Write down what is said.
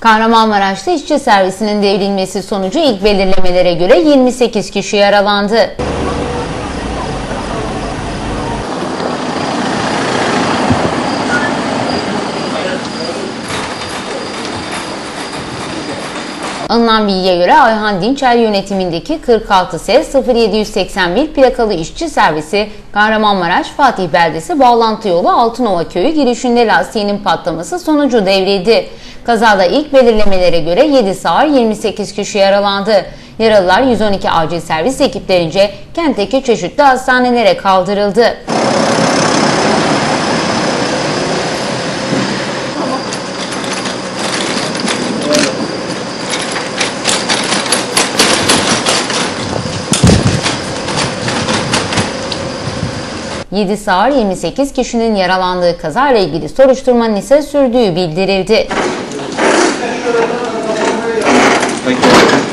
Kahramanmaraş'ta işçi servisinin devrilmesi sonucu ilk belirlemelere göre 28 kişi yaralandı. Alınan bilgiye göre Ayhan Dinçer yönetimindeki 46 S 0781 plakalı işçi servisi Kahramanmaraş Fatih Beldesi bağlantı yolu Altınova köyü girişinde lastiğinin patlaması sonucu devrildi. Kazada ilk belirlemelere göre 7 sağır 28 kişi yaralandı. Yaralılar 112 acil servis ekiplerince kentteki çeşitli hastanelere kaldırıldı. Yedi sağır 28 kişinin yaralandığı kazayla ilgili soruşturmanın ise sürdüğü bildirildi. Peki.